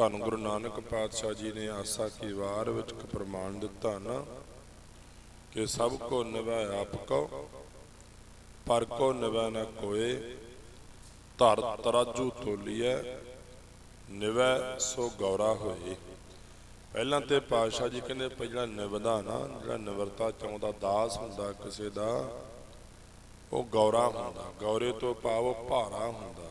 ਧੰਨ ਗੁਰੂ ਨਾਨਕ ਪਾਤਸ਼ਾਹ ਜੀ ਨੇ ਆਸਾ ਕੀ ਵਾਰ ਵਿੱਚ ਇੱਕ ਪ੍ਰਮਾਣ ਦਿੱਤਾ ਨਾ, ਕਿ ਸਭ ਕੋ ਨਿਭੈ ਆਪ ਕੋ, ਪਰ ਕੋ ਨਿਭੈ ਨਾ ਕੋਏ, ਧਰ ਤਰਾਜੂ ਤੋਲੀਐ ਨਿਵੈ ਸੋ ਗੌਰਾ ਹੋਏ। ਪਹਿਲਾਂ ਤੇ ਪਾਤਸ਼ਾਹ ਜੀ ਕਹਿੰਦੇ ਪਹਿਲਾਂ ਜਿਹੜਾ ਨਿਵਦਾ ਨਾ, ਜਿਹੜਾ ਨਿਵਰਤਾ ਚਾਹੁੰਦਾ ਦਾਸ ਹੁੰਦਾ ਕਿਸੇ ਦਾ, ਉਹ ਗੌਰਾ ਹੁੰਦਾ, ਗੌਰੇ ਤੋਂ ਭਾਵ ਭਾਰਾ ਹੁੰਦਾ।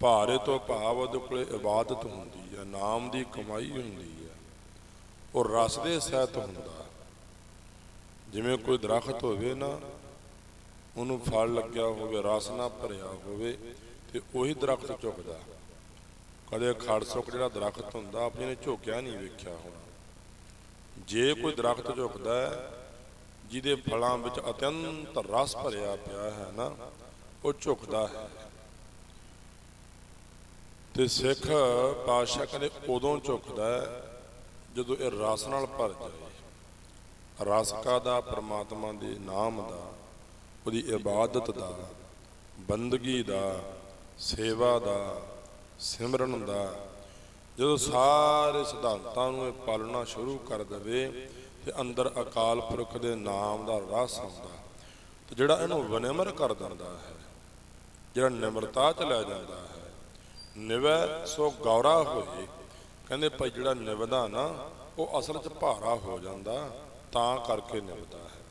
ਭਾਰੇ ਤੋਂ ਭਾਵ ਉਹਦੇ ਕੋਲੇ ਇਬਾਦਤ ਹੁੰਦੀ ਹੈ, ਨਾਮ ਦੀ ਕਮਾਈ ਹੁੰਦੀ ਹੈ, ਉਹ ਰਸ ਦੇ ਸਹਿਤ ਹੁੰਦਾ ਜਿਵੇਂ ਕੋਈ ਦਰਖਤ ਹੋਵੇ ਨਾ, ਉਹਨੂੰ ਫਲ ਲੱਗਿਆ ਹੋਵੇ, ਰਸ ਨਾ ਭਰਿਆ ਹੋਵੇ ਤੇ ਉਹੀ ਦਰਖਤ ਝੁਕਦਾ ਕਦੇ ਖੜਸੁਕ ਜਿਹੜਾ ਦਰਖਤ ਹੁੰਦਾ, ਆਪਣੇ ਨੇ ਝੁਕਿਆ ਨਹੀਂ ਵੇਖਿਆ ਹੋਣਾ। ਜੇ ਕੋਈ ਦਰਖਤ ਝੁਕਦਾ ਹੈ, ਜਿਹਦੇ ਫਲਾਂ ਵਿੱਚ ਅਤਿਅੰਤ ਰਸ ਭਰਿਆ ਪਿਆ ਹੈ ਨਾ, ਉਹ ਝੁਕਦਾ ਹੈ। ਤੇ ਸਿੱਖ ਪਾਤਸ਼ਾਹ ਕਹਿੰਦੇ ਉਦੋਂ ਝੁਕਦਾ ਜਦੋਂ ਇਹ ਰਸ ਨਾਲ ਭਰ ਜਾਏ। ਰਸ ਦਾ ਪ੍ਰਮਾਤਮਾ ਦੇ ਨਾਮ ਦਾ, ਉਹਦੀ ਇਬਾਦਤ ਦਾ, ਬੰਦਗੀ ਦਾ, ਸੇਵਾ ਦਾ, ਸਿਮਰਨ ਦਾ। ਜਦੋਂ ਸਾਰੇ ਸਿਧਾਂਤਾਂ ਨੂੰ ਇਹ ਪਾਲਣਾ ਸ਼ੁਰੂ ਕਰ ਦੇਵੇ ਤੇ ਅੰਦਰ ਅਕਾਲ ਪੁਰਖ ਦੇ ਨਾਮ ਦਾ ਰਸ ਆਉਂਦਾ, ਤੇ ਜਿਹੜਾ ਇਹਨੂੰ ਵਿਨਮਰ ਕਰ ਦਿੰਦਾ ਹੈ, ਜਿਹੜਾ ਨਿਮਰਤਾ ਚ ਲੈ ਜਾਂਦਾ ਹੈ ਨਿਵੈ ਸੋ ਗੌਰਾ ਹੋਏ ਕਹਿੰਦੇ ਭਾਈ ਜਿਹੜਾ ਨਿਵਦਾ ਨਾ, ਉਹ ਅਸਲ ਚ ਭਾਰਾ ਹੋ ਜਾਂਦਾ, ਤਾਂ ਕਰਕੇ ਨਿਵਦਾ ਹੈ।